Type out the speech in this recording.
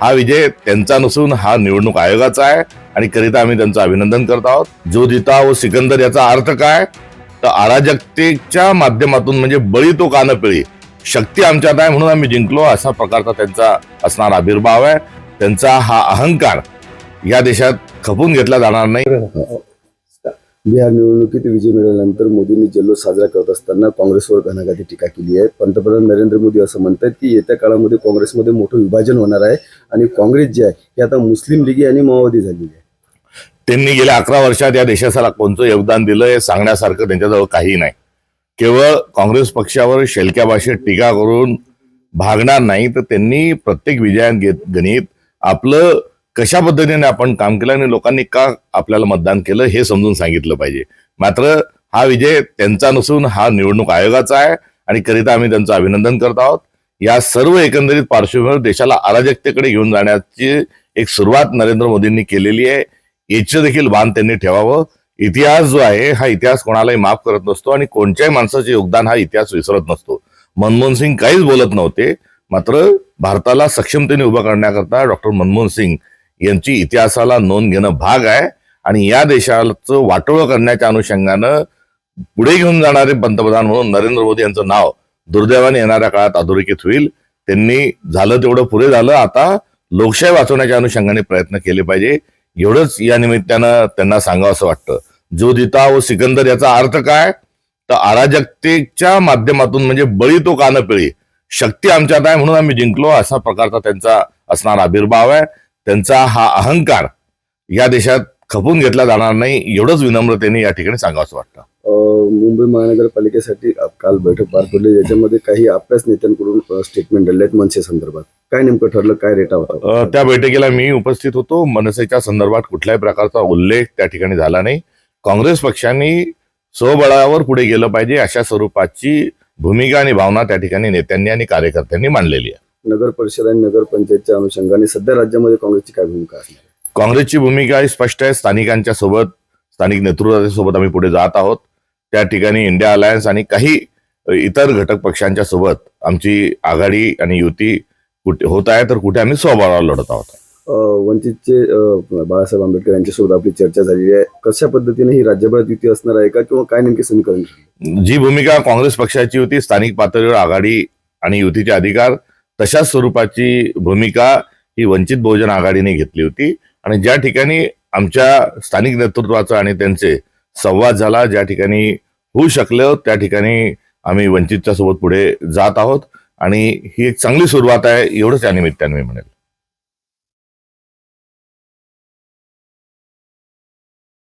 हा विजय त्यांचा नसून हा निवडणूक आयोगाचा आहे आणि करिता आम्ही त्यांचं अभिनंदन करत आहोत. जो जिता व सिकंदर याचा अर्थ काय? तर अराजकतेच्या माध्यमातून म्हणजे बळी तो कानपिळी. शक्ती आमच्यात आहे म्हणून आम्ही जिंकलो असा प्रकारचा त्यांचा असणारा आविर्भाव आहे. त्यांचा हा अहंकार या देशात खपून घेतला जाणार नाही. बिहार निवडणुकीत विजय मिळाल्यानंतर मोदींनी जल्लोष साजरा करत असताना काँग्रेसवर घणाघाती टीका केली आहे. पंतप्रधान नरेंद्र मोदी असं म्हणतात की येत्या काळामध्ये काँग्रेसमध्ये मोठं विभाजन होणार आहे आणि काँग्रेस जे आहे हे आता मुस्लिम लिगी आणि माओवादी झालेली आहे. त्यांनी गेल्या अकरा वर्षात या देशाला कोणतं योगदान दिलं हे सांगण्यासारखं त्यांच्याजवळ काही नाही. केवळ काँग्रेस पक्षावर शेलक्या भाषेत टीका करून भागणार नाही तर त्यांनी प्रत्येक विजयात घेत गणित आपलं कशा पद्धतीने आपण काम केलं आणि लोकांनी का आपल्याला मतदान केलं हे समजून सांगितलं पाहिजे. मात्र हा विजय त्यांचा नसून हा निवडणूक आयोगाचा आहे आणि करिता आम्ही त्यांचं अभिनंदन करत आहोत. या सर्व एकंदरीत पार्श्वभूमीवर देशाला अराजकतेकडे घेऊन जाण्याची एक सुरुवात नरेंद्र मोदींनी केलेली आहे. याचं देखील भान त्यांनी ठेवावं. इतिहास जो आहे हा इतिहास कोणालाही माफ करत नसतो आणि कोणत्याही माणसाचे योगदान हा इतिहास विसरत नसतो. मनमोहन सिंग काहीच बोलत नव्हते. मात्र भारताला सक्षमतेने उभं करण्याकरता डॉक्टर मनमोहन सिंग यांची इतिहासाला नोंद घेणं भाग आहे. आणि या देशाचं वाटोळं करण्याच्या अनुषंगानं पुढे घेऊन जाणारे पंतप्रधान म्हणून नरेंद्र मोदी यांचं नाव दुर्दैवाने येणाऱ्या काळात अधोरेखित होईल. त्यांनी झालं तेवढं पुरे झालं. आता लोकशाही वाचवण्याच्या अनुषंगाने प्रयत्न केले पाहिजे. एवढंच या निमित्तानं त्यांना सांगावं असं वाटतं. जो दिता व सिकंदर याचा अर्थ काय? तर अराजकतेच्या माध्यमातून म्हणजे बळी तो कानपिळी. शक्ती आमच्यात आहे म्हणून आम्ही जिंकलो. असा प्रकारचा त्यांचा असणारा आविर्भाव आहे. त्यांचा हा अहंकार या देशात खपून घेतला जाणार नाही एवढंच विनम्रतेने या ठिकाणी सांगावं वाटतं. मुंबई महानगरपालिकेसाठी काल बैठक पार पडली. याच्यामध्ये काही आपल्याच नेत्यांकडून स्टेटमेंट दिले आहेत मनसे संदर्भात. काय नेमकं ठरलं? काय रेटा होता? त्या बैठकीला मी उपस्थित होतो. मनसेच्या संदर्भात कुठल्याही प्रकारचा उल्लेख त्या ठिकाणी झाला नाही. काँग्रेस पक्षांनी स्वबळावर पुढे गेलं पाहिजे अशा स्वरूपाची भूमिका आणि भावना त्या ठिकाणी नेत्यांनी आणि कार्यकर्त्यांनी मांडलेली आहे. नगर परिषद आणि नगर पंचायतच्या अनुषंगाने सध्या राज्यामध्ये काँग्रेसची काय भूमिका असणार आहे? काँग्रेसची भूमिका ही स्पष्ट आहे स्थानिकांच्या सोबत स्थानिक नेतृत्वाच्या सोबत आम्ही पुढे जात आहोत त्या ठिकाणी इंडिया अलायन्स आणि काही इतर घटक पक्षांच्या सोबत आमची आघाडी आणि युती कुठे होत आहे तर कुठे आम्ही स्वबळावर लढत आहोत वंचितचे बाळासाहेब आंबेडकर यांच्यासोबत आपली चर्चा झालेली आहे कशा पद्धतीने ही राज्यभरात युती असणार आहे का किंवा काय नेमके समीकरण? जी भूमिका काँग्रेस पक्षाची होती स्थानिक पातळीवर आघाडी आणि युतीचे अधिकार तशाच स्वरूपाची भूमिका ही वंचित बहुजन आघाडीने घेतली होती. आणि ज्या ठिकाणी आमच्या स्थानिक नेतृत्वाचा आणि त्यांचे संवाद झाला ज्या ठिकाणी होऊ शकलं त्या ठिकाणी आम्ही वंचितच्या सोबत पुढे जात आहोत. आणि ही एक चांगली सुरुवात आहे एवढंच या निमित्ताने मी म्हणेल.